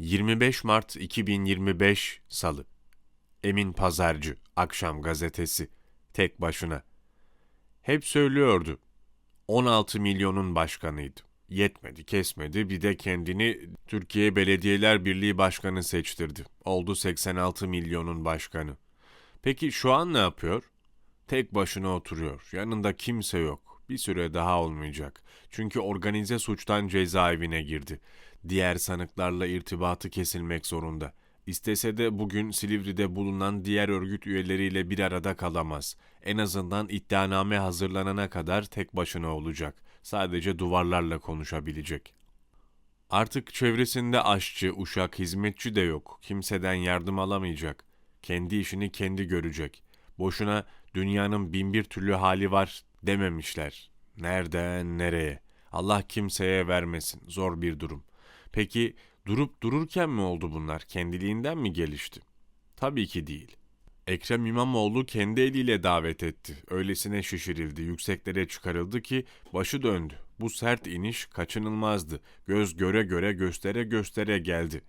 25 Mart 2025 Salı Emin Pazarcı Akşam Gazetesi Tek başına Hep söylüyordu 16 milyonun başkanıydı. Yetmedi, kesmedi. Bir de kendini Türkiye Belediyeler Birliği Başkanı seçtirdi. Oldu 86 milyonun başkanı. Peki şu an ne yapıyor? Tek başına oturuyor. Yanında kimse yok. Bir süre daha olmayacak. Çünkü organize suçtan cezaevine girdi. Diğer sanıklarla irtibatı kesilmek zorunda. İstese de bugün Silivri'de bulunan diğer örgüt üyeleriyle bir arada kalamaz. En azından iddianame hazırlanana kadar tek başına olacak. Sadece duvarlarla konuşabilecek. Artık çevresinde aşçı, uşak, hizmetçi de yok. Kimseden yardım alamayacak. Kendi işini kendi görecek. Boşuna dünyanın bin bir türlü hali var dememişler. Nereden nereye? Allah kimseye vermesin. Zor bir durum. Peki durup dururken mi oldu bunlar? Kendiliğinden mi gelişti? Tabii ki değil. Ekrem İmamoğlu kendi eliyle davet etti. Öylesine şişirildi, yükseklere çıkarıldı ki başı döndü. Bu sert iniş kaçınılmazdı. Göz göre göre göstere göstere geldi.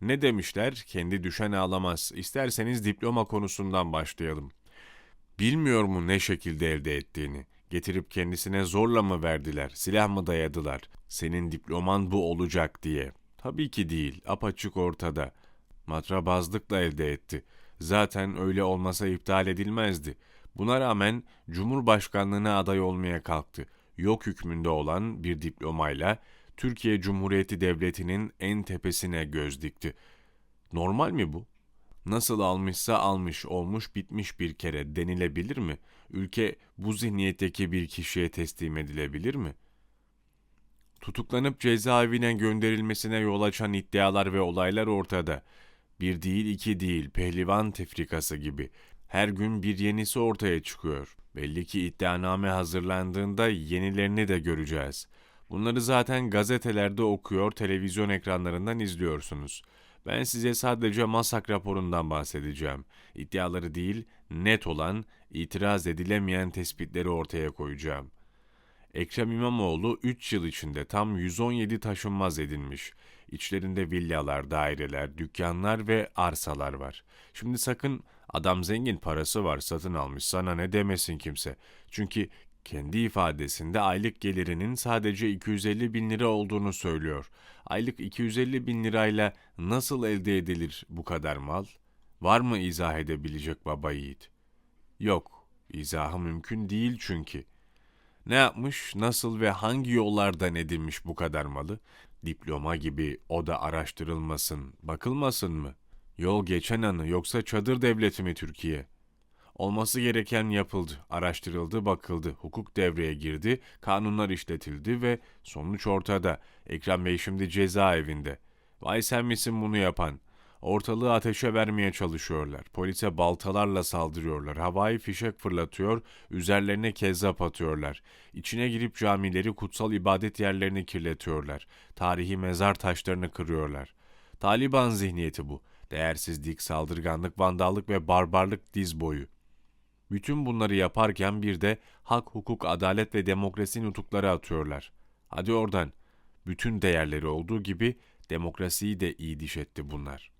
Ne demişler? Kendi düşen ağlamaz. İsterseniz diploma konusundan başlayalım. Bilmiyor mu ne şekilde elde ettiğini? Getirip kendisine zorla mı verdiler? Silah mı dayadılar? Senin diploman bu olacak diye. Tabii ki değil. Apaçık ortada. Matrabazlıkla elde etti. Zaten öyle olmasa iptal edilmezdi. Buna rağmen Cumhurbaşkanlığına aday olmaya kalktı. Yok hükmünde olan bir diplomayla Türkiye Cumhuriyeti Devleti'nin en tepesine göz dikti. Normal mi bu? Nasıl almışsa almış, olmuş, bitmiş bir kere denilebilir mi? Ülke bu zihniyetteki bir kişiye teslim edilebilir mi? Tutuklanıp cezaevine gönderilmesine yol açan iddialar ve olaylar ortada. Bir değil iki değil, pehlivan tefrikası gibi. Her gün bir yenisi ortaya çıkıyor. Belli ki iddianame hazırlandığında yenilerini de göreceğiz. Bunları zaten gazetelerde okuyor, televizyon ekranlarından izliyorsunuz. Ben size sadece masak raporundan bahsedeceğim. İddiaları değil, net olan, itiraz edilemeyen tespitleri ortaya koyacağım. Ekrem İmamoğlu 3 yıl içinde tam 117 taşınmaz edinmiş. İçlerinde villalar, daireler, dükkanlar ve arsalar var. Şimdi sakın adam zengin parası var satın almış sana ne demesin kimse. Çünkü kendi ifadesinde aylık gelirinin sadece 250 bin lira olduğunu söylüyor. Aylık 250 bin lirayla nasıl elde edilir bu kadar mal? Var mı izah edebilecek baba yiğit? Yok, izahı mümkün değil çünkü. Ne yapmış, nasıl ve hangi yollardan edinmiş bu kadar malı? Diploma gibi o da araştırılmasın, bakılmasın mı? Yol geçen anı yoksa çadır devleti mi Türkiye? Olması gereken yapıldı, araştırıldı, bakıldı, hukuk devreye girdi, kanunlar işletildi ve sonuç ortada. Ekrem Bey şimdi cezaevinde. Vay sen misin bunu yapan? Ortalığı ateşe vermeye çalışıyorlar. Polise baltalarla saldırıyorlar. Havai fişek fırlatıyor, üzerlerine kezzap atıyorlar. İçine girip camileri, kutsal ibadet yerlerini kirletiyorlar. Tarihi mezar taşlarını kırıyorlar. Taliban zihniyeti bu. Değersizlik, saldırganlık, vandallık ve barbarlık diz boyu. Bütün bunları yaparken bir de hak, hukuk, adalet ve demokrasi nutukları atıyorlar. Hadi oradan. Bütün değerleri olduğu gibi demokrasiyi de iyi diş etti bunlar.''